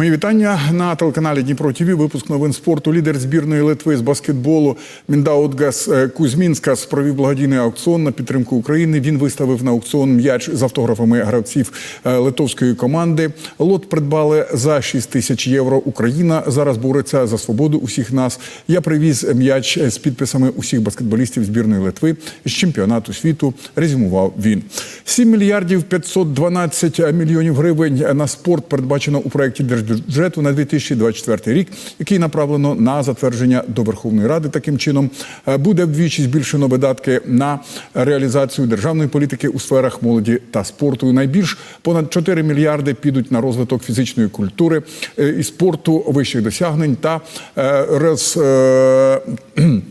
Мої вітання на телеканалі Дніпро ТВ. Випуск новин спорту. Лідер збірної Литви з баскетболу Міндаутгас е, Кузьмінскас провів благодійний аукціон на підтримку України. Він виставив на аукціон м'яч з автографами гравців е, литовської команди. Лот придбали за 6 тисяч євро. Україна зараз бореться за свободу усіх нас. Я привіз м'яч з підписами усіх баскетболістів збірної Литви з чемпіонату світу. Резюмував він. 7 мільярдів 512 мільйонів гривень на спорт передбачено у проєкті держбюджету на 2024 рік, який направлено на затвердження до Верховної Ради. Таким чином е, буде вдвічі збільшено видатки на реалізацію державної політики у сферах молоді та спорту. Найбільш понад 4 мільярди підуть на розвиток фізичної культури е, і спорту вищих досягнень та е, роз,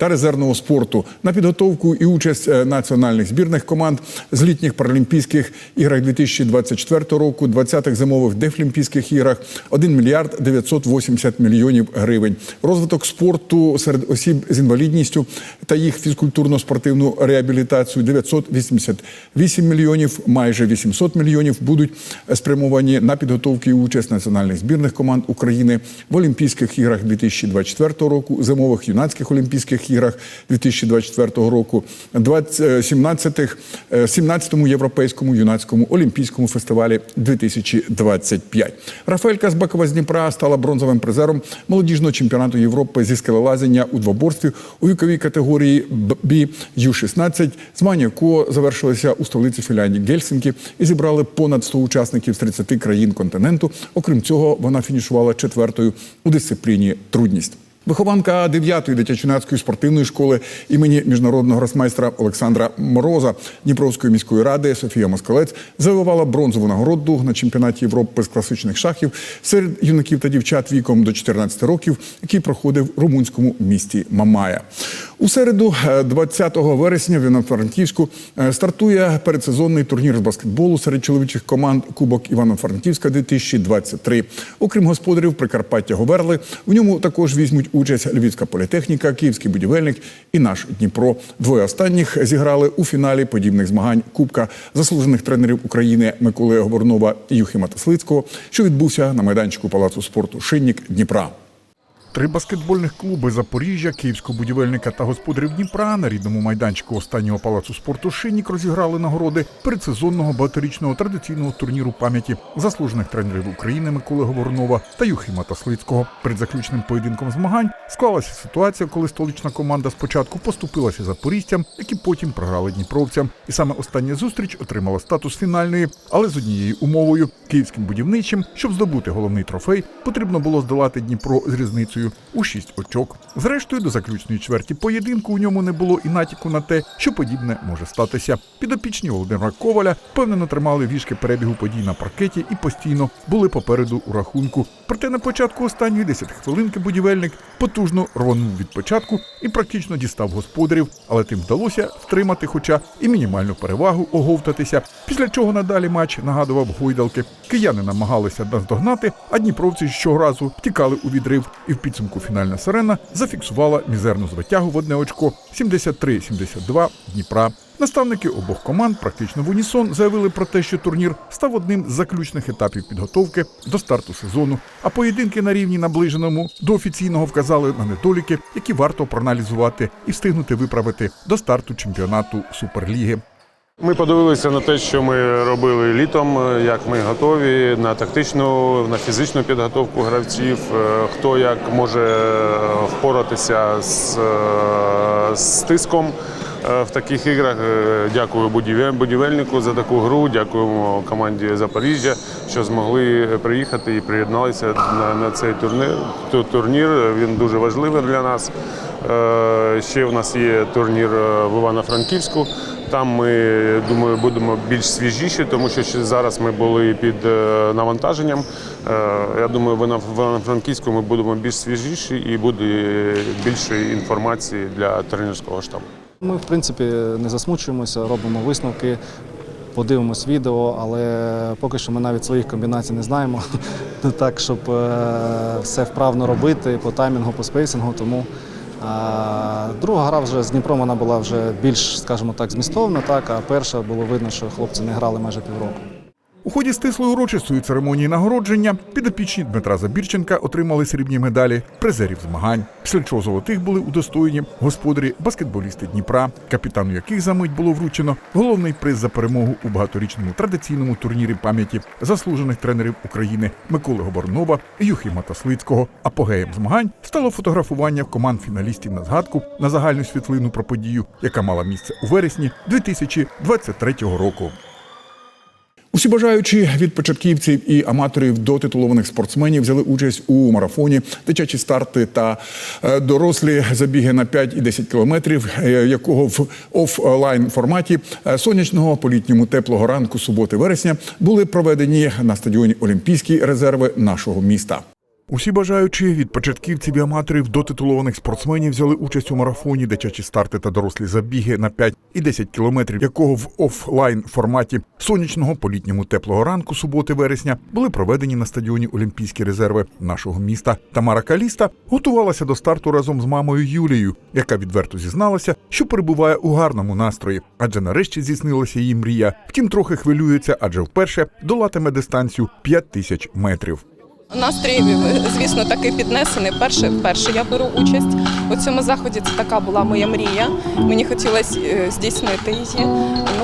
та резервного спорту на підготовку і участь е, національних збірних команд з літніх паралімпійських іграх 2024 року, 20-х зимових дефлімпійських іграх 1 мільярд 980 мільйонів гривень. Розвиток спорту серед осіб з інвалідністю та їх фізкультурно-спортивну реабілітацію 988 мільйонів, майже 800 мільйонів будуть спрямовані на підготовку і участь національних збірних команд України в Олімпійських іграх 2024 року, зимових юнацьких олімпійських іграх 2024 року, 17-х, 17-му європейському юнацькому олімпійському фестивалі 2025. Рафаель Казбекова з Дніпра стала бронзовим призером молодіжного чемпіонату Європи зі скелелазіння у двоборстві у віковій категорії Б Ю-16, змагання якого завершилися у столиці Фінляндії Гельсінкі і зібрали понад 100 учасників з 30 країн континенту. Окрім цього, вона фінішувала четвертою у дисципліні трудність. Вихованка 9-ї дитячо-юнацької спортивної школи імені міжнародного гросмайстра Олександра Мороза Дніпровської міської ради Софія Москалець завоювала бронзову нагороду на чемпіонаті Європи з класичних шахів серед юнаків та дівчат віком до 14 років, який проходив в румунському місті Мамая. У середу, е, 20 вересня, в Івано-Франківську е, стартує передсезонний турнір з баскетболу серед чоловічих команд Кубок Івано-Франківська 2023. Окрім господарів Прикарпаття Говерли, в ньому також візьмуть участь Львівська політехніка, Київський будівельник і наш Дніпро. Двоє останніх зіграли у фіналі подібних змагань Кубка заслужених тренерів України Миколи Говорнова і Юхима Таслицького, що відбувся на майданчику Палацу спорту Шиннік Дніпра. Три баскетбольних клуби Запоріжжя, Київського будівельника та господарів Дніпра на рідному майданчику останнього палацу спорту Шиннік розіграли нагороди передсезонного багаторічного традиційного турніру пам'яті заслужених тренерів України Миколи Говорнова та Юхима Таслицького. Перед заключним поєдинком змагань склалася ситуація, коли столична команда спочатку поступилася запорізцям, які потім програли дніпровцям. І саме остання зустріч отримала статус фінальної, але з однією умовою київським будівничим, щоб здобути головний трофей, потрібно було здолати Дніпро з різницею у 6 очок. Зрештою, до заключної чверті поєдинку у ньому не було і натяку на те, що подібне може статися. Підопічні Володимира Коваля впевнено тримали вішки перебігу подій на паркеті і постійно були попереду у рахунку. Проте на початку останньої 10 хвилинки будівельник потужно рвонув від початку і практично дістав господарів, але тим вдалося втримати, хоча і мінімальну перевагу оговтатися. Після чого надалі матч нагадував гойдалки. Кияни намагалися наздогнати, а дніпровці щоразу втікали у відрив. І в підсумку фінальна сирена зафіксувала мізерну звитягу в одне очко 73-72 Дніпра. Наставники обох команд практично в унісон заявили про те, що турнір став одним з заключних етапів підготовки до старту сезону. А поєдинки на рівні наближеному до офіційного вказали на недоліки, які варто проаналізувати і встигнути виправити до старту чемпіонату Суперліги. Ми подивилися на те, що ми робили літом, як ми готові на тактичну, на фізичну підготовку гравців, е, хто як може впоратися з, е, з тиском е, в таких іграх. Е, Дякую будівельнику за таку гру, дякуємо команді Запоріжжя, що змогли приїхати і приєдналися на, на цей турнір. Турнір він дуже важливий для нас. Е, Ще у нас є турнір е, в Івано-Франківську. Там ми думаю, будемо більш свіжіші, тому що зараз ми були під е, навантаженням. Е, Я думаю, в Івано- в Івано-Франківську ми будемо більш свіжіші і буде більше інформації для тренерського штабу. Ми, в принципі, не засмучуємося, робимо висновки, подивимось відео, але поки що ми навіть своїх комбінацій не знаємо. так, щоб е, все вправно робити по таймінгу, по спейсингу. Тому друга гра вже з Дніпром вона була вже більш, скажімо так, змістовна, так, а перша було видно, що хлопці не грали майже півроку. У ході стислої урочистої церемонії нагородження підопічні Дмитра Забірченка отримали срібні медалі призерів змагань, після чого золотих були удостоєні господарі баскетболісти Дніпра, капітану яких за мить було вручено головний приз за перемогу у багаторічному традиційному турнірі пам'яті заслужених тренерів України Миколи Гоборнова і Юхима Таслицького. Апогеєм змагань стало фотографування команд фіналістів на згадку на загальну світлину про подію, яка мала місце у вересні 2023 року. Усі бажаючі від початківців і аматорів до титулованих спортсменів взяли участь у марафоні, дитячі старти та е, дорослі забіги на 5 і 10 кілометрів, е, якого в офлайн форматі е, сонячного по літньому теплого ранку суботи вересня були проведені на стадіоні Олімпійські резерви нашого міста. Усі бажаючі від початківців і аматорів до титулованих спортсменів взяли участь у марафоні дитячі старти та дорослі забіги на 5 і 10 кілометрів, якого в офлайн форматі сонячного по літньому теплого ранку суботи вересня були проведені на стадіоні Олімпійські резерви нашого міста. Тамара Каліста готувалася до старту разом з мамою Юлією, яка відверто зізналася, що перебуває у гарному настрої, адже нарешті здійснилася її мрія. Втім, трохи хвилюється, адже вперше долатиме дистанцію 5 тисяч метрів. Настрій, звісно, такий піднесений. Перше, вперше я беру участь у цьому заході. Це така була моя мрія. Мені хотілося е, здійснити її.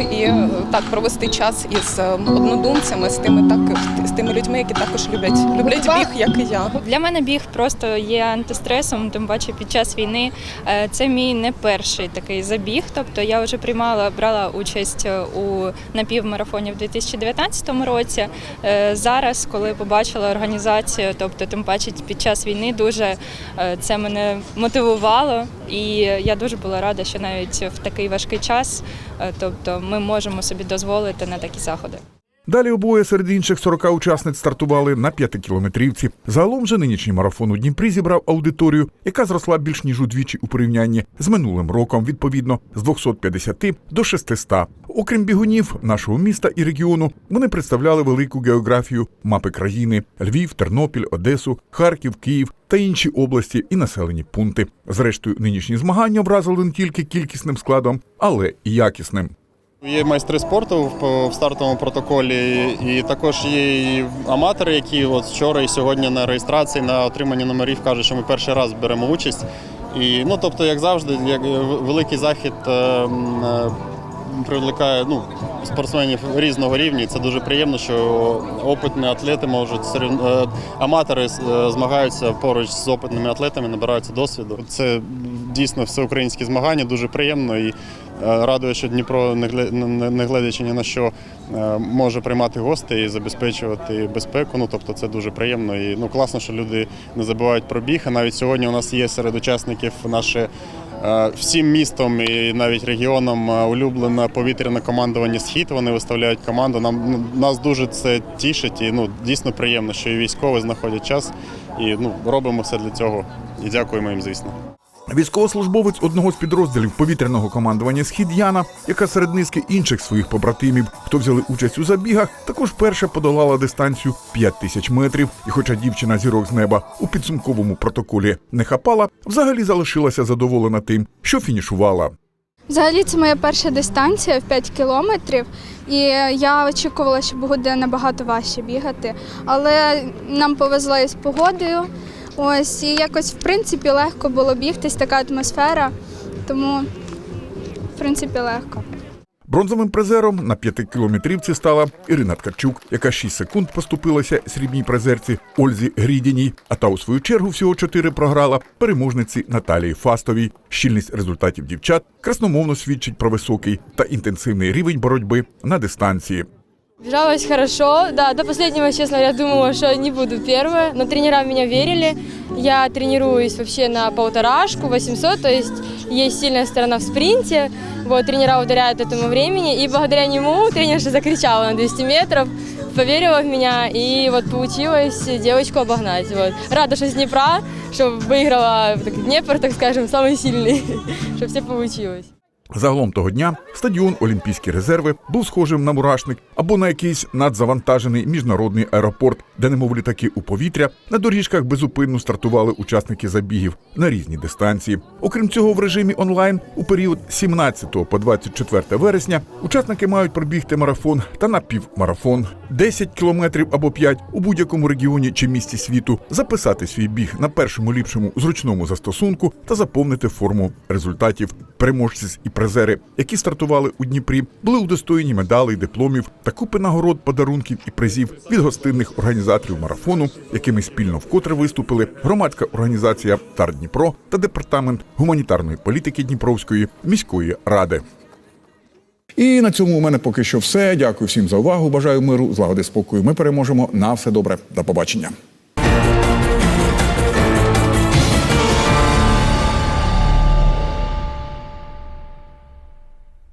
І е, так провести час із е, однодумцями, з тими так з тими людьми, які також люблять люблять біг, як і я. Для мене біг просто є антистресом, тим паче під час війни. Е, Це мій не перший такий забіг. Тобто я вже приймала, брала участь у напівмарафоні в 2019 році. Зараз, коли побачила організацію, тобто тим паче під час війни, дуже це мене мотивувало, і я дуже була рада, що навіть в такий важкий час, е, тобто ми можемо собі дозволити на такі заходи. Далі обоє серед інших 40 учасниць стартували на п'ятикілометрівці. Загалом же нинішній марафон у Дніпрі зібрав аудиторію, яка зросла більш ніж удвічі у порівнянні з минулим роком, відповідно з 250 до 600. Окрім бігунів нашого міста і регіону, вони представляли велику географію мапи країни: Львів, Тернопіль, Одесу, Харків, Київ та інші області і населені пункти. Зрештою, нинішні змагання образили не тільки кількісним складом, але і якісним. Є майстри спорту в- стартовому протоколі, і також є аматори, які от вчора і сьогодні на реєстрації на отриманні номерів кажуть, що ми перший раз беремо участь. І ну, тобто, як завжди, як великий захід е, е, привлекає ну, спортсменів різного рівня. Це дуже приємно, що опитні атлети можуть е, аматори е, змагаються поруч з опитними атлетами, набираються досвіду. Це дійсно всеукраїнські змагання, дуже приємно і е, радує, що Дніпро, не глядячи ні на що, е, може приймати гостей і забезпечувати безпеку. Ну тобто це дуже приємно. І ну класно, що люди не забувають про біг. А навіть сьогодні у нас є серед учасників наше. е, Всім містом і навіть регіоном е, улюблене повітряне командування Схід. Вони виставляють команду. Нам ну, нас дуже це тішить і ну дійсно приємно, що і військові знаходять час. І ну робимо все для цього. І дякуємо їм, звісно. Військовослужбовець одного з підрозділів повітряного командування Схід Яна, яка серед низки інших своїх побратимів, хто взяли участь у забігах, також перша подолала дистанцію 5 тисяч метрів. І, хоча дівчина зірок з неба у підсумковому протоколі не хапала, взагалі залишилася задоволена тим, що фінішувала. Взагалі це моя перша дистанція в 5 кілометрів, і я очікувала, що буде набагато важче бігати. Але нам повезло із погодою. Ось і якось в принципі легко було бігтись, така атмосфера, тому в принципі легко. Бронзовим призером на п'ятикілометрівці стала Ірина Ткачук, яка 6 секунд поступилася срібній призерці Ользі Грідіній, а та у свою чергу всього 4 програла переможниці Наталії Фастовій. Щільність результатів дівчат красномовно свідчить про високий та інтенсивний рівень боротьби на дистанції. Бежалось хорошо, да, до последнего, честно говоря, думала, что не буду первая, но тренера в меня верили. Я тренируюсь вообще на полторашку, 800, то есть есть сильная сторона в спринте, вот, тренера ударяют этому времени, и благодаря нему тренерша закричала на 200 метров, поверила в меня, и вот получилось девочку обогнать, вот. Рада, что с Днепра, что выиграла так, Днепр, так скажем, самый сильный, что все получилось. Загалом того дня стадіон Олімпійські резерви був схожим на мурашник або на якийсь надзавантажений міжнародний аеропорт, де, немов літаки у повітря, на доріжках безупинно стартували учасники забігів на різні дистанції. Окрім цього, в режимі онлайн у період з 17 по 24 вересня учасники мають пробігти марафон та напівмарафон, 10 кілометрів або 5 у будь-якому регіоні чи місті світу, записати свій біг на першому ліпшому зручному застосунку та заповнити форму результатів. Переможці і призери, які стартували у Дніпрі, були удостоєні медалей, дипломів та купи нагород, подарунків і призів від гостинних організаторів марафону, якими спільно вкотре виступили громадська організація Тар Дніпро та департамент гуманітарної політики Дніпровської міської ради. І на цьому у мене поки що все. Дякую всім за увагу. Бажаю миру, злагоди спокою. Ми переможемо. На все добре. До побачення.